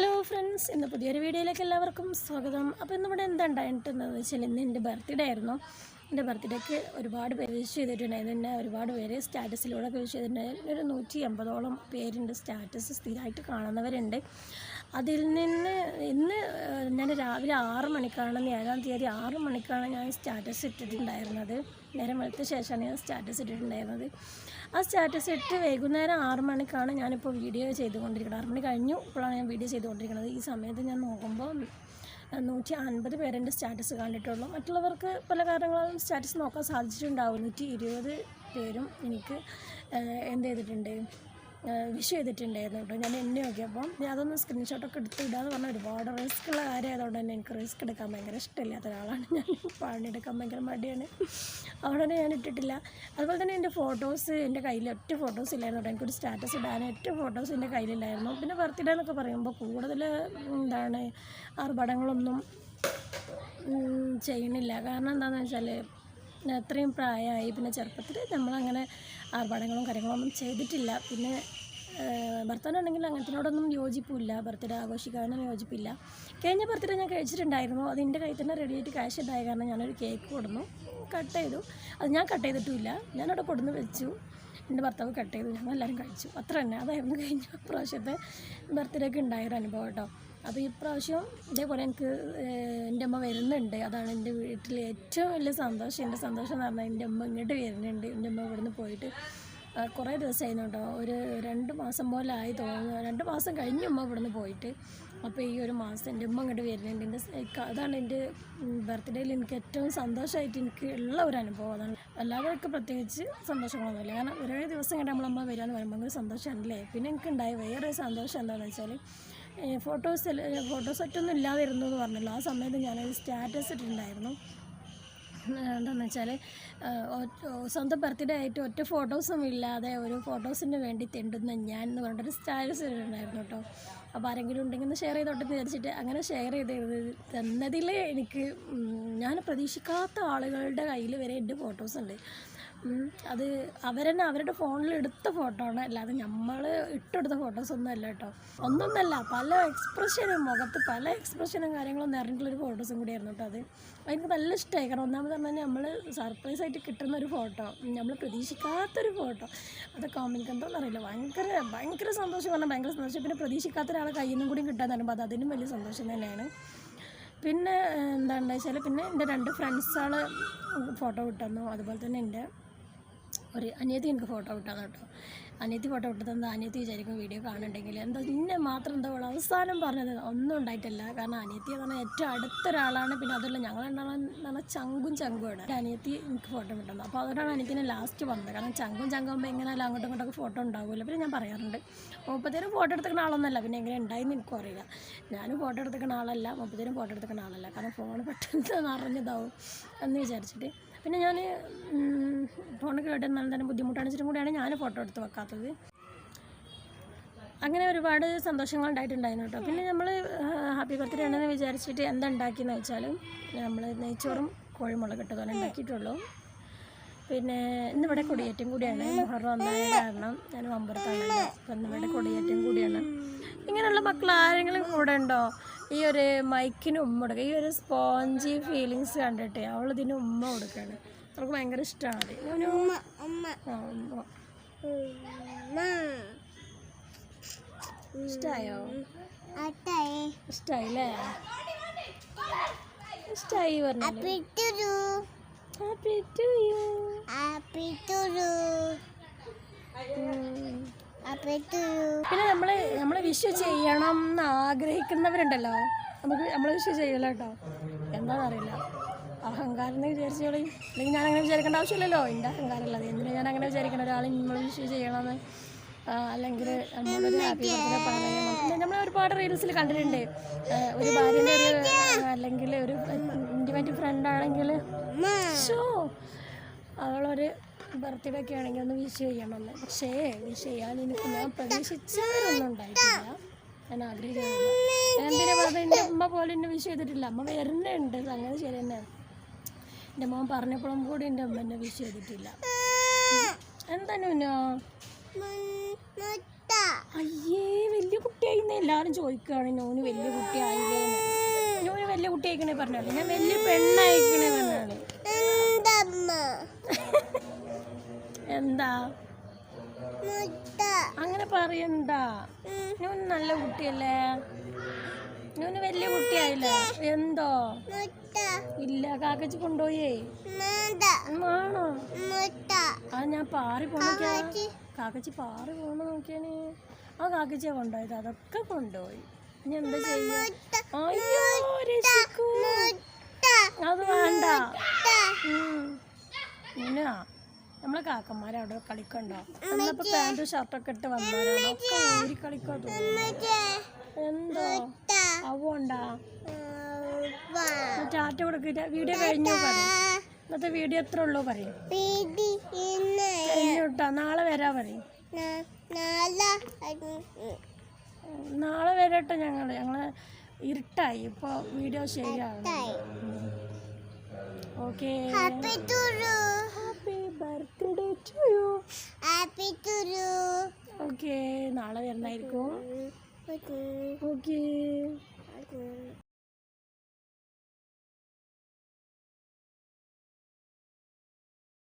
Hello friends ഇന്ന് പുതിയൊരു വീഡിയോയിലേക്ക് എല്ലാവർക്കും സ്വാഗതം. അപ്പോൾ ഇന്നിവിടെ എന്താ ഉണ്ടായിട്ടുണ്ടെന്ന് വെച്ചാൽ ഇന്ന് എന്റെ ബർത്ത്ഡേ ആയിരുന്നു. എന്റെ ബർത്ത്ഡേക്ക് ഒരുപാട് പേര് വിഷ് ചെയ്തിട്ടുണ്ടായിരുന്നു. എന്നെ ഒരുപാട് പേര് സ്റ്റാറ്റസിലൂടെ വിഷ് ചെയ്തിട്ടുണ്ടായിരുന്നു. ഒരു നൂറ്റി എൺപതോളം പേരുണ്ട് സ്റ്റാറ്റസ് സ്ഥിരമായിട്ട് കാണുന്നവരുണ്ട്. അതിൽ നിന്ന് ഇന്ന് ഞാൻ രാവിലെ ആറ് മണിക്കാണ് ഏഴാം തീയതി ആറ് മണിക്കാണ് ഞാൻ സ്റ്റാറ്റസ് ഇട്ടിട്ടുണ്ടായിരുന്നത്. നേരം വെളുത്ത ശേഷമാണ് ഞാൻ സ്റ്റാറ്റസ് ഇട്ടിട്ടുണ്ടായിരുന്നത്. ആ സ്റ്റാറ്റസ് ഇട്ട് വൈകുന്നേരം ആറ് മണിക്കാണ് ഞാനിപ്പോൾ വീഡിയോ ചെയ്തുകൊണ്ടിരിക്കുന്നത്. ആറ് മണി കഴിഞ്ഞു ഇപ്പോഴാണ് ഞാൻ വീഡിയോ ചെയ്തുകൊണ്ടിരിക്കുന്നത്. ഈ സമയത്ത് ഞാൻ നോക്കുമ്പോൾ നൂറ്റി അൻപത് പേരെന്റെ സ്റ്റാറ്റസ് കണ്ടിട്ടുള്ളൂ. മറ്റുള്ളവർക്ക് പല കാരണങ്ങളും സ്റ്റാറ്റസ് നോക്കാൻ സാധിച്ചിട്ടുണ്ടാവും. നൂറ്റി ഇരുപത് പേരും എനിക്ക് എന്ത് ചെയ്തിട്ടുണ്ട്. വിഷ് ചെയ്തിട്ടുണ്ടായിരുന്നു കേട്ടോ. ഞാൻ എന്നെ നോക്കിയപ്പം ഞാൻ അതൊന്ന് സ്ക്രീൻഷോട്ടൊക്കെ എടുത്ത് ഇടാന്ന് പറഞ്ഞാൽ ഒരുപാട് റിസ്ക് ഉള്ള കാര്യമായതുകൊണ്ട് തന്നെ എനിക്ക് റിസ്ക് എടുക്കാൻ ഭയങ്കര ഇഷ്ടമില്ലാത്ത ഒരാളാണ്. ഞാൻ പണിയെടുക്കാൻ ഭയങ്കര മടിയാണ്. അവിടെ തന്നെ ഞാൻ ഇട്ടിട്ടില്ല. അതുപോലെ തന്നെ എന്റെ ഫോട്ടോസ് എന്റെ കയ്യിൽ ഒറ്റ ഫോട്ടോസ് ഇല്ലായിരുന്നു കേട്ടോ. എനിക്കൊരു സ്റ്റാറ്റസ് ഇടാൻ ഒറ്റ ഫോട്ടോസ് എന്റെ കയ്യിലില്ലായിരുന്നു. പിന്നെ ബർത്ത്ഡേ എന്നൊക്കെ പറയുമ്പോൾ കൂടുതൽ എന്താണ് ആർഭാടങ്ങളൊന്നും ചെയ്യണില്ല കാരണം എന്താണെന്ന് വെച്ചാൽ അത്രയും പ്രായമായി. പിന്നെ ചെറുപ്പത്തിൽ നമ്മളങ്ങനെ ആർഭാടങ്ങളും കാര്യങ്ങളൊന്നും ചെയ്തിട്ടില്ല. പിന്നെ ഭർത്താനാണെങ്കിൽ അങ്ങനത്തിനോടൊന്നും യോജിപ്പില്ല. ബർത്ത്ഡേ ആഘോഷിക്കാനൊന്നും യോജിപ്പില്ല. കഴിഞ്ഞ ബർത്ത്ഡേ ഞാൻ കഴിച്ചിട്ടുണ്ടായിരുന്നു. അത് എന്റെ കയ്യിൽ തന്നെ റെഡി ആയിട്ട് ക്യാഷ് ഉണ്ടായ കാരണം ഞാനൊരു കേക്ക് കൊടുന്നു. കട്ട് ചെയ്തു. അത് ഞാൻ കട്ട് ചെയ്തിട്ടുമില്ല. ഞാനവിടെ കൊടുന്ന് വെച്ചു. എന്റെ ഭർത്താവ് കട്ട് ചെയ്തു. ഞങ്ങൾ എല്ലാവരും കഴിച്ചു. അത്ര തന്നെ അതായിരുന്നു കഴിഞ്ഞ പ്രാവശ്യത്തെ ബർത്ത്ഡേക്ക് ഉണ്ടായൊരു അനുഭവം കേട്ടോ. അപ്പോൾ ഈ പ്രാവശ്യം ഇതേപോലെ എനിക്ക് എന്റെ അമ്മ വരുന്നുണ്ട്. അതാണ് എന്റെ വീട്ടിൽ ഏറ്റവും വലിയ സന്തോഷം. എന്റെ സന്തോഷം എന്ന് പറഞ്ഞാൽ എന്റെ അമ്മ ഇങ്ങോട്ട് വരുന്നുണ്ട്. എന്റെ അമ്മ ഇവിടുന്ന് പോയിട്ട് കുറേ ദിവസമായിരുന്നു കേട്ടോ ഒരു രണ്ട് മാസം പോലെ ആയി തോന്നുന്നു. രണ്ട് മാസം കഴിഞ്ഞു അമ്മ ഇവിടുന്ന് പോയിട്ട് അപ്പോൾ ഈ ഒരു മാസം എന്റെ അമ്മ ഇങ്ങോട്ട് വരുന്നുണ്ട്. എന്റെ അതാണ് എന്റെ ബർത്ത്ഡേയിൽ എനിക്ക് ഏറ്റവും സന്തോഷമായിട്ട് എനിക്ക് ഉള്ള ഒരു അനുഭവം. അതാണ് അല്ലാതെയൊക്കെ പ്രത്യേകിച്ച് സന്തോഷങ്ങളൊന്നുമില്ല. കാരണം ഒരേ ദിവസം കഴിഞ്ഞ് നമ്മളമ്മ വരിക എന്ന് പറയുമ്പോൾ സന്തോഷമാണല്ലേ പിന്നെ എനിക്ക് ഉണ്ടായ വേറെ സന്തോഷം എന്താണെന്ന് വെച്ചാൽ ഫോട്ടോസ് ഫോട്ടോ സെറ്റൊന്നും ഇല്ലാതിരുന്നു എന്ന് പറഞ്ഞല്ലോ. ആ സമയത്ത് ഞാനൊരു സ്റ്റാറ്റസ് ഇട്ടിട്ടുണ്ടായിരുന്നു. എന്താണെന്ന് വെച്ചാൽ സ്വന്തം ബർത്ത്ഡേ ആയിട്ട് ഒറ്റ ഫോട്ടോസും ഇല്ലാതെ ഒരു ഫോട്ടോസിന് വേണ്ടി തെണ്ടുന്ന ഞാൻ എന്ന് പറഞ്ഞിട്ടൊരു സ്റ്റാറ്റസ് ഇട്ടിട്ടുണ്ടായിരുന്നു കേട്ടോ അപ്പോൾ ആരെങ്കിലും ഉണ്ടെങ്കിൽ ഒന്ന് ഷെയർ ചെയ്തോട്ടെ എന്ന് വിചാരിച്ചിട്ട് അങ്ങനെ ഷെയർ ചെയ്ത് തന്നതിൽ എനിക്ക് ഞാൻ പ്രതീക്ഷിക്കാത്ത ആളുകളുടെ കയ്യിൽ വരെ എന്റെ ഫോട്ടോസ് ഉണ്ട്. അത് അവരെന്നെ അവരുടെ ഫോണിൽ എടുത്ത ഫോട്ടോ ആണ്. അല്ലാതെ നമ്മൾ ഇട്ടെടുത്ത ഫോട്ടോസ് ഒന്നും അല്ല കേട്ടോ. ഒന്നൊന്നല്ല പല എക്സ്പ്രഷനും മുഖത്ത് പല എക്സ്പ്രഷനും കാര്യങ്ങളും നിറഞ്ഞിട്ടുള്ളൊരു ഫോട്ടോസും കൂടിയായിരുന്നു കേട്ടോ അത്. എനിക്ക് നല്ല ഇഷ്ടമായി കാരണം ഒന്നാമത് പറഞ്ഞാൽ നമ്മൾ സർപ്രൈസ് ആയിട്ട് കിട്ടുന്ന ഒരു ഫോട്ടോ നമ്മൾ പ്രതീക്ഷിക്കാത്തൊരു ഫോട്ടോ അതൊക്കെ കോമിക്ക് എന്താണെന്ന് അറിയില്ല. ഭയങ്കര ഭയങ്കര സന്തോഷം പറഞ്ഞാൽ ഭയങ്കര സന്തോഷം. പിന്നെ പ്രതീക്ഷിക്കാത്ത ഒരാളെ കയ്യിൽ നിന്നും കൂടി കിട്ടാൻ പറയുമ്പോൾ അത് അതിനും വലിയ സന്തോഷം തന്നെയാണ്. പിന്നെ എന്താണെന്ന് വെച്ചാൽ പിന്നെ എന്റെ രണ്ട് ഫ്രണ്ട്സുകൾ ഫോട്ടോ കിട്ടുന്നു അതുപോലെ തന്നെ എന്റെ ഒരു അനിയത്തി എനിക്ക് ഫോട്ടോ വിട്ടാന്ന് കേട്ടോ. അനിയത്തി ഫോട്ടോ വിട്ടതെന്ന് അനിയത്തി വിചാരിക്കും വീഡിയോ കാണുന്നുണ്ടെങ്കിൽ. എന്താ ഇന്നെ മാത്രം എന്താ അവൾ അവസാനം പറഞ്ഞത് ഒന്നും ഉണ്ടായിട്ടില്ല. കാരണം അനിയത്തി എന്ന് പറഞ്ഞാൽ ഏറ്റവും അടുത്ത ഒരാളാണ് പിന്നെ അതല്ല ഞങ്ങൾ എന്ന് ചങ്കും ചങ്കുമാണ്. അനിയത്തി എനിക്ക് ഫോട്ടോ വിട്ടത് അപ്പോൾ അതുകൊണ്ടാണ് അനിയത്തിനെ ലാസ്റ്റ് വന്നത്. കാരണം ചങ്കും ചങ്കുമ്പോൾ എങ്ങനെയാലും അങ്ങോട്ടും ഇങ്ങോട്ടൊക്കെ ഫോട്ടോ ഉണ്ടാവില്ല പിന്നെ ഞാൻ പറയാറുണ്ട് മുപ്പത്തേരും ഫോട്ടോ എടുത്തിക്കുന്ന ആളൊന്നുമല്ല. പിന്നെ എങ്ങനെ ഉണ്ടായെന്ന് എനിക്കും അറിയില്ല. ഞാനും ഫോട്ടോ എടുത്തിക്കുന്ന ആളല്ല. മുപ്പത്തേരും ഫോട്ടോ എടുത്തിക്കുന്ന ആളല്ല. കാരണം ഫോൺ പെട്ടെന്ന് നിറഞ്ഞതാവും എന്ന് വിചാരിച്ചിട്ട്. പിന്നെ ഞാൻ ഫോൺ കേട്ടെന്നാൽ തന്നെ ബുദ്ധിമുട്ടാണ്. വെച്ചിട്ടും കൂടിയാണ് ഞാൻ ഫോട്ടോ എടുത്ത് വെക്കാത്തത്. അങ്ങനെ ഒരുപാട് സന്തോഷങ്ങൾ ഉണ്ടായിട്ടുണ്ടായിരുന്നു കേട്ടോ. പിന്നെ നമ്മൾ ഹാപ്പി ബർത്ത്ഡേ ആണെന്ന് വിചാരിച്ചിട്ട് എന്താ ഉണ്ടാക്കിയെന്ന് വെച്ചാൽ നമ്മൾ നെയ്ച്ചോറും കോഴിമുളക് ഇട്ടതാണ് ഉണ്ടാക്കിയിട്ടുള്ളൂ. പിന്നെ ഇന്നിവിടെ കൊടിയേറ്റം കൂടിയാണ്. മുഹറം ഒന്നായ കാരണം ഞാൻ വമ്പുറത്താണ് അപ്പം ഇന്നിവിടെ കൊടിയേറ്റം കൂടിയാണ്. ഇങ്ങനെയുള്ള മക്കൾ ആരെങ്കിലും കൂടെ ഉണ്ടോ? ഈ ഒരു മൈക്കിന് ഉമ്മ കൊടുക്കുക ഈ ഒരു സ്പോഞ്ചി ഫീലിങ്സ് കണ്ടിട്ട് അവളിതിന് ഉമ്മ കൊടുക്കുകയാണ് അവൾക്ക് ഭയങ്കര ഇഷ്ടമാണ്. ഇഷ്ടായോ? ഇഷ്ടായില്ലേ? ഇഷ്ടായി പറഞ്ഞു. ഹാപ്പി ടു യു പിന്നെ നമ്മൾ നമ്മൾ വിഷു ചെയ്യണം എന്ന് ആഗ്രഹിക്കുന്നവരുണ്ടല്ലോ. നമുക്ക് നമ്മൾ വിഷു ചെയ്യല കേട്ടോ. എന്താണെന്നറിയില്ല. അഹങ്കാരം വിചാരിച്ചോളി അല്ലെങ്കിൽ ഞാൻ അങ്ങനെ വിചാരിക്കേണ്ട ആവശ്യമില്ലല്ലോ. എന്റെ അഹങ്കാരം ഉള്ളത് എന്തിനാ ഞാൻ അങ്ങനെ വിചാരിക്കണം ഒരാൾ നമ്മൾ വിഷ് ചെയ്യണമെന്ന്. അല്ലെങ്കിൽ നമ്മളൊരു നമ്മൾ ഒരുപാട് റീൽസിൽ കണ്ടിട്ടുണ്ട്. ഒരു ഭാര്യന്റെ ഒരു അല്ലെങ്കിൽ ഒരു ഇന്റിമേറ്റ് ഫ്രണ്ട് ആണെങ്കിൽ ഷോ അവളൊരു ബർത്ത്ഡേ ഒക്കെ ആണെങ്കിൽ ഒന്ന് വിഷ് ചെയ്യണമെന്ന്. പക്ഷേ വിഷ് ചെയ്യാൻ എനിക്ക് ഞാൻ പ്രതീക്ഷിച്ചവരൊന്നും ഉണ്ടായിട്ടില്ല. ഞാൻ ആഗ്രഹിക്കുന്നില്ല. എന്തിനാ പറഞ്ഞത് എന്റെ അമ്മ പോലെ എന്നെ വിഷ് ചെയ്തിട്ടില്ല? അമ്മ വരുന്നുണ്ട്. അങ്ങനെ ശരി തന്നെ. എന്റെ മോൻ പറഞ്ഞപ്പോഴും കൂടി എന്റെ അമ്മ എന്നെ വിഷ് ചെയ്തിട്ടില്ല. എന്താ അയ്യേ വലിയ കുട്ടിയായിരുന്നു എല്ലാവരും ചോദിക്കുകയാണ്. നോന് വലിയ കുട്ടിയായില്ലേ? നോന് വലിയ കുട്ടിയായിക്കണേ പറഞ്ഞാൽ ഞാൻ വലിയ പെണ്ണായിക്കണേ പറഞ്ഞാൽ എന്താ? അങ്ങനെ പറയണ്ട നോന് നല്ല കുട്ടിയല്ലേ? നോന് വലിയ കുട്ടിയായില്ല? എന്തോ? ഇല്ല കാക്കച്ചി കൊണ്ടുപോയേ. ആണോ ആ ഞാൻ പാറി പോണോക്കിയാ കാക്കച്ചി. പാറി പോണ നോക്കിയാണ്. ആ കാക്കച്ചിയാ കൊണ്ടുപോയത്. അതൊക്കെ കൊണ്ടുപോയി. ഇനി എന്താ ചെയ്യാ? അയ്യോ രക്ഷിക്കൂ അത് വേണ്ട. പിന്നെ നമ്മളെ കാക്കന്മാരെ അവിടെ കളിക്കണ്ടോ? എന്നപ്പോ പാന്റും ഷർട്ടൊക്കെ ഇട്ട് വന്നാലോ ഊരി കളിക്കോ എന്തോ? അവണ്ടാ? ടാറ്റ കൊടുക്കില്ല വീഡിയോ കഴിഞ്ഞു പറയും ഇന്നത്തെ വീഡിയോ എത്ര ഉള്ളൂ പറയും നാളെ വരാ പറയും നാളെ വരട്ടെ ഞങ്ങൾ ഞങ്ങൾ ഇരുട്ടായി. ഇപ്പോൾ വീഡിയോ ശരിയാകും okay. Happy birthday to you. Okay നാളെ വരുന്നതായിരിക്കും ഓക്കെ